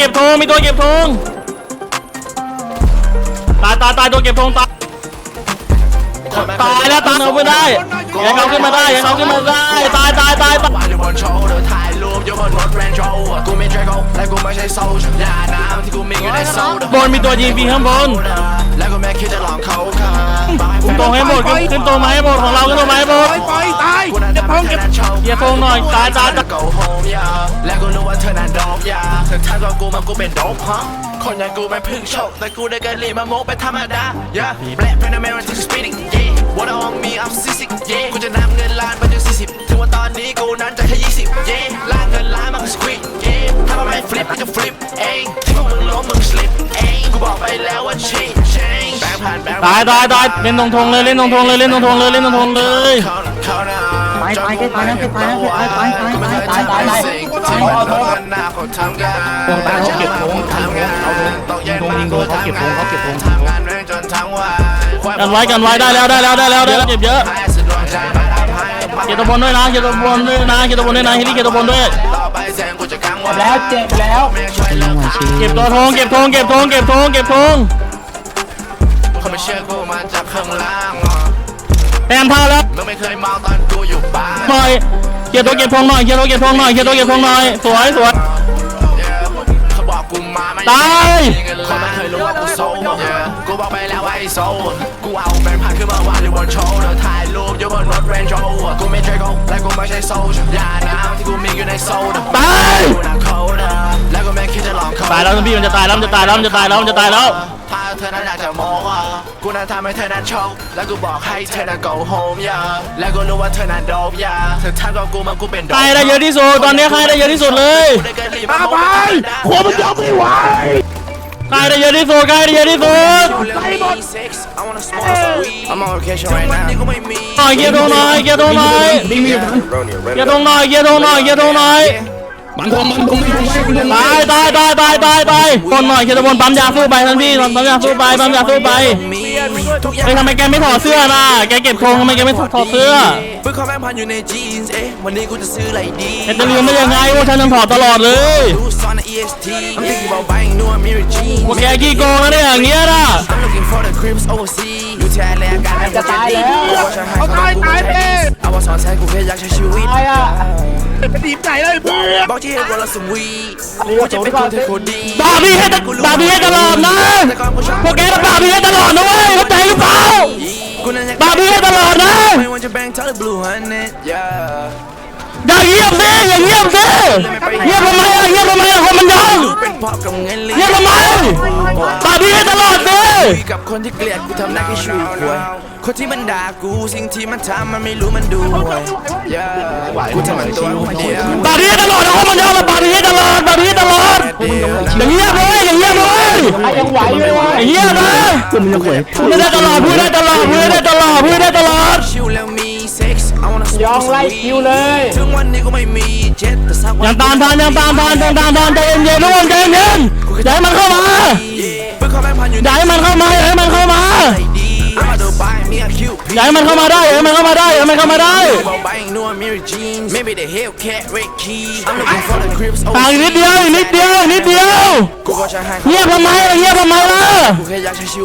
เก็บธงมีตัวเก็บธงตายตายตายตัวเก็บธงตายตายแล้วตายเอาไม่ได้ยังเขาขึ้นมาได้ยังเขาขึ้นมาได้ตายตายตายตายบนโชว์เธอถ่ายรูปอยู่บนรถแรนด์โรเวอร์กูไม่ใช่เขาและกูไม่ใช่โซลยาน้ำที่กูมีอยู่ในโซดาบนมีตัวยิงปีข้างบนและกูไม่คิดจะลองเขาค่ะขึ้น ตรงให้หมดขึ้นขึ้นตรงมาให้หมดของเราขึ้นตรงมาให้หมดปล่อยตายเก็บพงเก็บเกียร์ธงหน่อยตายตายตาย go home ยาและกูรู้ว่าเธอนั้นโดบยาเธอทักว่ากูมันกูเป็นโดบฮะคนอย่างกูไม่พึ่งโชคแต่กูได้กันรีมาโมกไปธรรมดา yeah black Panamera to speeding ตายตายตายเล่นตรงธงเลยเล่นตรงธงเลยเล่นตรงธงเลยเล่นตรงธงเลยไปไปไปไปนะไปไปนะไปไปไปไปตายตายตายตรงตาเขาเก็บธงทำงานต้องยิงธงยิงธงเขาเก็บธงเขาเก็บธงทำงานแม่งจนทั้งวันกันไว้กันไว้ได้แล้วได้แล้วได้แล้วได้แล้วเก็บเยอะเก็บตัวบนด้วยนะเก็บตัวบนด้วยนะเก็บตัวบนด้วยนะเฮลี่เก็บตัวบนด้วยต่อไปแล้วเจ็บแล้วไม่ช่วยเก็บตัวธงเก็บธงเก็บธงเก็บธงเก็บธงเขาไม่เชื่อกูมาจากข้างล่างแต้มเท่าแล้วมึงไม่เคยเมาตอนกูอยู่บ้านหน่อยเก็บตัวเก็บธงหน่อยเก็บตัวเก็บธงหน่อยเก็บตัวเก็บธงหน่อยสวยสวยเขาบอกกูมาไม่ตายคนไม่เคยรู้ว่ากูโซ่กูบอกไปแล้วว่าไอ้โซ่กูเอาแบงค์พันขึ้นมาวางอยู่บนโชว์เธอถ่ายรูปอยู่บนรถแรนด์โรเวอร์กูไม่ใช่เขาและกูไม่ใช่โซ่ยาน้ำที่กูมีอยู่ในโซ่ตายกูน่ะเขาเด้อแล้วก็ไม่คิดจะลองเขาตายแล้วพี่มันจะตายแล้วมันจะตายแล้วมันจะตายแล้วมันจะตายแล้วถ้า เธอนั้นอยากจะโมกอะกูนั้นทำให้เธอนั้นโชคแล้วกูบอกให้เธอนั้น go home อย่าแล้วกูรู้ว่าเธอนั้นโดบอย่าเธอทักกับกูมันกูเป็นโดบใครได้เยอะที่สุดตอนนี้ใครได้เยอะที่สุดเลยกูได้เกินรีบตาไปหัวมันยอมไม่ไหวใครได้เยอะที่สุดใครได้เยอะที่สุด I'm on vacation right now หน่อยเกียร์ธงหน่อยเกียร์ธงหน่อยเกียร์ธงหน่อยเกียร์ธงหน่อยเกียร์ธงหน่อย มันคงมันคงไม่คงไม่คงตายตายตายตายตายตายบนหน่อยเกียร์บนปั๊มยาสู้ไปทันพี่ปั๊มยาสู้ไปปั๊มยาสู้ไปเฮ้ยทำไมแกไม่ถอดเสื้อน่ะแกเก็บธงทำไมแกไม่ถอดเสื้อเพื่อความแม่พันอยู่ในจีนส์เอ๊ะวันนี้กูจะซื้ออะไรดีแกจะลืมได้ยังไงว่าฉันยังถอดตลอดเลยดูซอนใน EST I'm thinking about buying new Amiri jeans ว่าแกขี้โกงนะเนี่ยอย่างเงี้ยนะ I'm looking for the cribs overseas อยู่ที่แลการแม่จะตายแล้วเอาตายตายเป้เอาว่าสอนแท้กูแค่อยากใช้ชีวิตตายอะดีใจเลยเพื่อนบอกที่ให้วันละสวีกูจะเป็นคนที่คนดีด่าพี่ให้ตด่าพี่ให้ตลอดนะพวกแกต้องด่าพี่ให้ตลอดนะเว้ยเข้าใจหรือเปล่ากูนั้นอยากด่าพี่ให้ตลอดนะ ไม่ว่าจะแบ่งเท่าหรือ blue honey yeah อย่าเงียบสิอย่าเงียบสิเงียบทำไมอะเงียบทำไมอะคนมันยังเป็นพ่อกับเงินเลี้เงียบทำไมด่าพี่ให้ตลอดสิคุยกับคนที่เกลียดกูทำหน้าแค่ช่วยควยคนที่มันด่ากูสิ่งที่มันทำมันไม่รู้มันดูเว้ย yeah กูทำมันตัวเดียวด่าพี่ให้ตลอดนะคนมันยังด่าพี่ให้ตลอดด่าพี่ให้ตลอดอย่างเงียบเลยอย่างเงียบเลยยังไหวอยู่วะอย่างเงียบนะมึงยังไหวพูดได้ตลอดพูดได้ตลอดพูดได้ตลอดพูดได้ตลอด ยองไล่คิวเลยถึงวันนี้กูไม่มีเจ็ตแต่สักวันยังตามทันยังตามทันยังตามทันใจเย็นๆทุกคนใจเย็นๆอย่าให้มันเข้ามาเพื่อความแม่พันอยู่อย่าให้มันเข้ามาอย่าให้มันเข้ามาดีมาดูไปมีอย่าให้มันเข้ามาได้อย่าให้มันเข้ามาได้อย่าให้มันเข้ามาได้ About buying new Amiri jeans Maybe the Hellcat red key I'm looking for the grips ห่างนิดเดียวนิดเดียวนิดเดียวเงียบทำไมล่ะเงียบทำไมล่ะ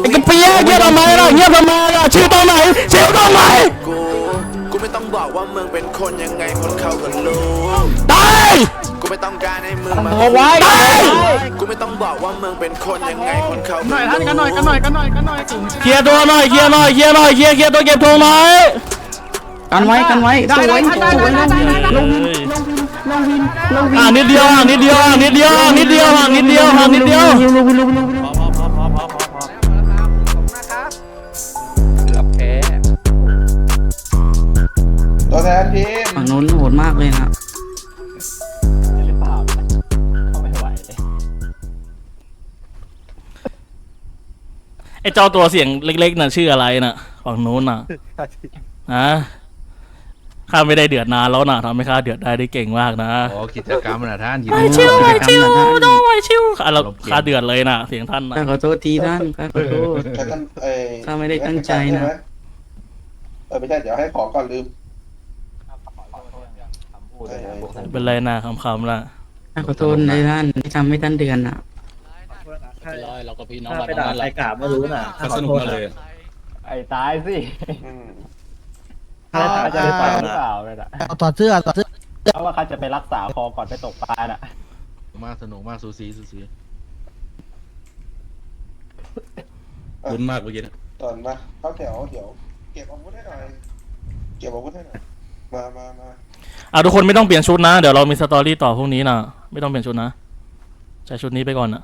ไอ้กระเปียเงียบทำไมล่ะเงียบทำไมล่ะชื่อตรงไหนชื่อตรงไหน ไม่ต้องบอกว่ามึงเป็นคนยังไงคนเขาก็รู้ตายกูไม่ต้องการให้มึงมาเอาไว้ตายกูไม่ต้องบอกว่ามึงเป็นคนยังไงคนเขาหน่อยท่านกันหน่อยกันหน่อยกันหน่อยกันหน่อยเคลียร์ตัวหน่อยเคลียร์หน่อยเคลียร์หน่อยเคลียร์เคลียร์ตัวเก็บธงหน่อยกันไว้กันไว้สวยสวยลงลงวินลงวินอ่านิดเดียวอ่านิดเดียวอ่านิดเดียวอ่านิดเดียวอ่านิดเดียวอ่านิดเดียว นู้นโหดมากเลยนะไอ้เจ้าตัวเสียงเล็กๆน่ะชื่ออะไรน่ะฝั่งนู้นน่ะฮะข้าไม่ได้เดือดนานแล้วน่ะทำให้ข้าเดือดได้ได้เก่งมากนะอ๋อกิจกรรมนะท่านกิจไอกรรมชิวไอชิวโดไอชิวข้าเราข้าเดือดเลยน่ะเสียงท่านน่ะข้าขอโทษทีท่านข้าขอโทษแต่ท่านเอ้ยข้าไม่ได้ตั้งใจนะเออไม่ใช่เดี๋ยวให้ขอก่อนลืม เป็นไรน่ะคำๆน่ะขอโทษในท่านที่ทำให้ท่านเดือนอะถ้าร้อยเราก็พี่น้องถ้ากันไปทั้งด่านั้นแหใครละกราบไม่รู้น่ะถ้าขอโทษเลย ไอ้ตายสิอืม ถ้าได้เขาจะตายไปหรือหรือเปเปล่าล่าเลยนะต่อเสื้อต่อเสื้อเพราะว่าเขาจะไปรักษาคอก่อนไปตกปลาน่ะ มากสนุกมากสูสีสูสีลุ้นมากเมื่อกี้ตอนมาเข้าแถวเดี๋ยว เก็บอาวุธให้หน่อย เก็บอาวุธให้หน่อย มามามา อะทุกคนไม่ต้องเปลี่ยนชุดนะ เดี๋ยวเรามีสตอรี่ต่อพรุ่งนี้นะไม่ต้องเปลี่ยนชุดนะใช้ชุดนี้ไปก่อนนะ